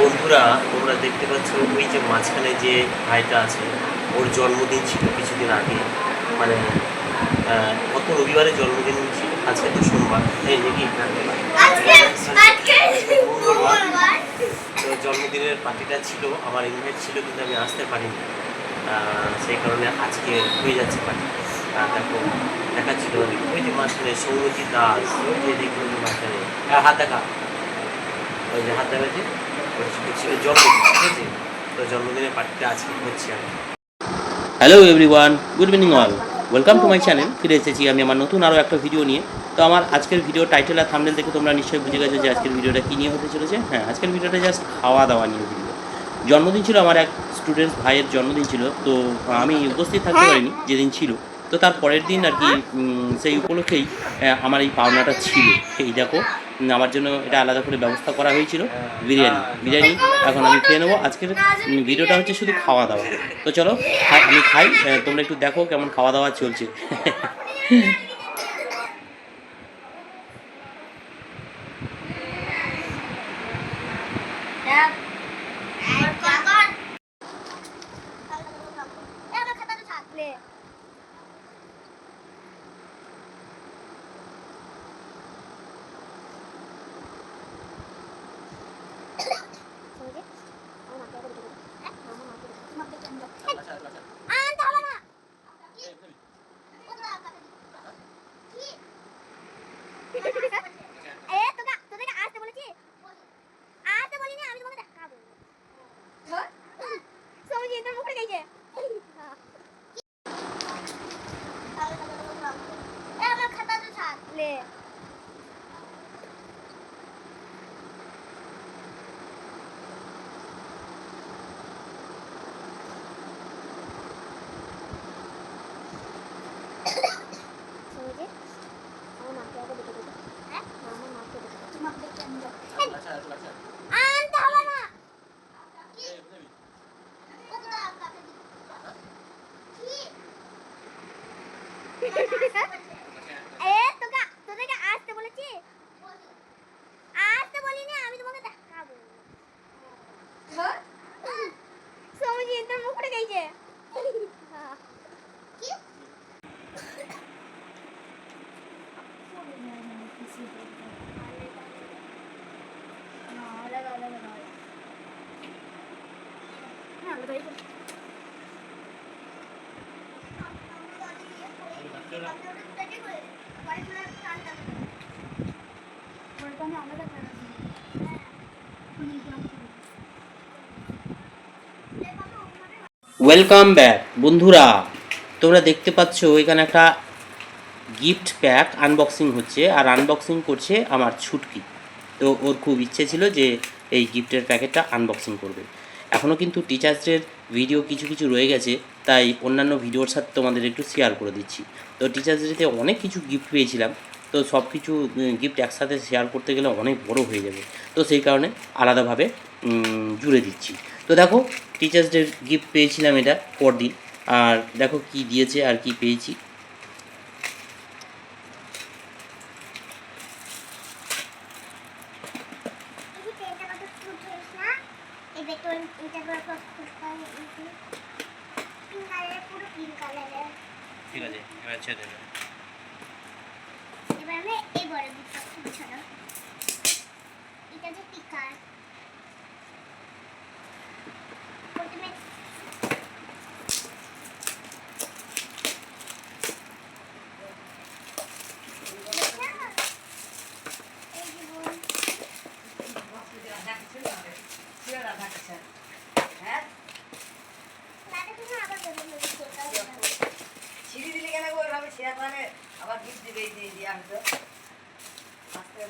বন্ধুরা তোমরা দেখতে পাচ্ছ ওই যে মাঝখানে যে ভাইটা আছে ওর জন্মদিন ছিল কিছুদিন আগে। মানে গত রবিবারে জন্মদিন ছিল আজকে তো সোমবার। এই নাকি জন্মদিনের পার্টিটা ছিল আমার ইনভাইট ছিল কিন্তু আমি আসতে পারিনি। সেই কারণে আজকে হয়ে যাচ্ছে পার্টি দেখো দেখাচ্ছিল ওই যে মাঝখানে সৌরজিৎ দাস ওই যে দেখুন মাঝখানে। হ্যাঁ, হাত দেখা। ওই যে হাত দেখা যে, ওটা ছিল জন্মদিন, ঠিক আছে? তো জন্মদিনের পার্টিটা আজকে হচ্ছে আর hello everyone good evening all welcome to my channel ফিরে এসেছি আমি আমার নতুন আরও একটা ভিডিও নিয়ে। তো আমার আজকের ভিডিও টাইটেল আর থামনেল দেখে তোমরা নিশ্চয়ই বুঝে গেছো যে আজকের ভিডিওটা কী নিয়ে হতে চলেছে। হ্যাঁ আজকের ভিডিওটা জাস্ট খাওয়া দাওয়া নিয়ে ভিডিও জন্মদিন ছিল আমার এক স্টুডেন্ট ভাইয়ের জন্মদিন ছিল, তো আমি উপস্থিত থাকতে পারিনি, যেদিন ছিল। তো তার পরের দিন আর কি সেই উপলক্ষেই আমার এই পাওনাটা ছিল। এই দেখো আমার জন্য এটা আলাদা করে ব্যবস্থা করা হয়েছিল, বিরিয়ানি। বিরিয়ানি এখন আমি খেয়ে নেব। আজকের ভিডিওটা হচ্ছে শুধু খাওয়া দাওয়া। তো চলো আমি খাই তোমরা একটু দেখো কেমন খাওয়া দাওয়া চলছে। Gracias. ওয়েলকাম ব্যাক বন্ধুরা। তোমরা দেখতে পাচ্ছ, এখানে একটা গিফট প্যাক আনবক্সিং হচ্ছে, আর আনবক্সিং করছে আমার ছুটকি। তো ওর খুব ইচ্ছে ছিল যে এই গিফটের প্যাকেটটা আনবক্সিং করবে। এখনও কিন্তু টিচার্সদের ভিডিও কিছু কিছু রয়ে গেছে, তাই অন্যান্য ভিডিওর সাথে তোমাদের একটু শেয়ার করে দিচ্ছি। তো টিচার্স ডেতে অনেক কিছু গিফট পেয়েছিলাম, তো সব কিছু গিফট একসাথে শেয়ার করতে গেলে অনেক বড় হয়ে যাবে। তো সেই কারণে আলাদাভাবে জুড়ে দিচ্ছি। তো দেখো টিচার্স ডে গিফট পেয়েছিলাম এটা পরদিন, আর দেখো কি দিয়েছে আর কি পেয়েছি এই যে তেলটা কত ফুট হয়েছে না এই দেখো এটা করে কত ফুট হয় পিঙ্ক কালারের পুরো পিঙ্ক কালারের ঠিক আছে এবার ছেড়ে দেবে। এবার আমি এই খুব ছোট এটা যে পিকার প্রথমে এই জীবন দাদা তুমি আবার বেরো হয়েছে ছিঁড়ি দিলে কেন গো ওইভাবে ছিঁড়া তাহলে আবার গিফট দিবে এই দিয়ে দিয়ে আমি তো আস্তে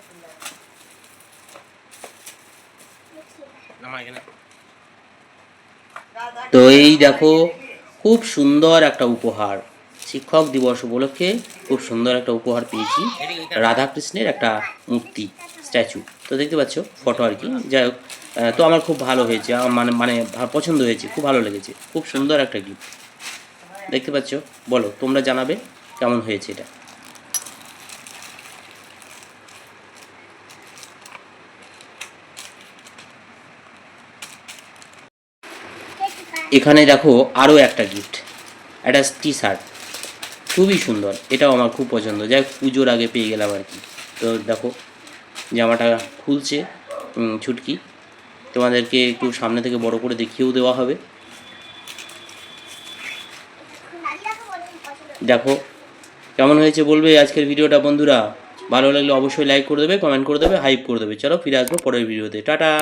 তো এই দেখো খুব সুন্দর একটা উপহার। শিক্ষক দিবস উপলক্ষে খুব সুন্দর একটা উপহার পেয়েছি। রাধাকৃষ্ণের একটা মূর্তি স্ট্যাচু। তো দেখতে পাচ্ছ ফটো আর কি। যাই হোক আহ, তো আমার খুব ভালো হয়েছে। আমার মানে মানে পছন্দ হয়েছে। খুব ভালো লেগেছে। খুব সুন্দর একটা গিফট দেখতে পাচ্ছ বলো তোমরা জানাবে। কেমন হয়েছে এটা? এখানে দেখো আরও একটা গিফট একটা টি শার্ট খুবই সুন্দর, এটাও আমার খুব পছন্দ, যাই পুজোর আগে পেয়ে গেলাম আর কি। তো দেখো, জামাটা খুলছে ছুটকি, তোমাদেরকে একটু সামনে থেকে বড় করে দেখিয়েও দেওয়া হবে। দেখো কেমন হয়েছে বলবে আজকের ভিডিওটা বন্ধুরা? ভালো লাগলে অবশ্যই লাইক করে দেবে কমেন্ট করে দেবে হাইপ করে দেবে। চলো ফিরে আসব পরের ভিডিওতে। টাটা!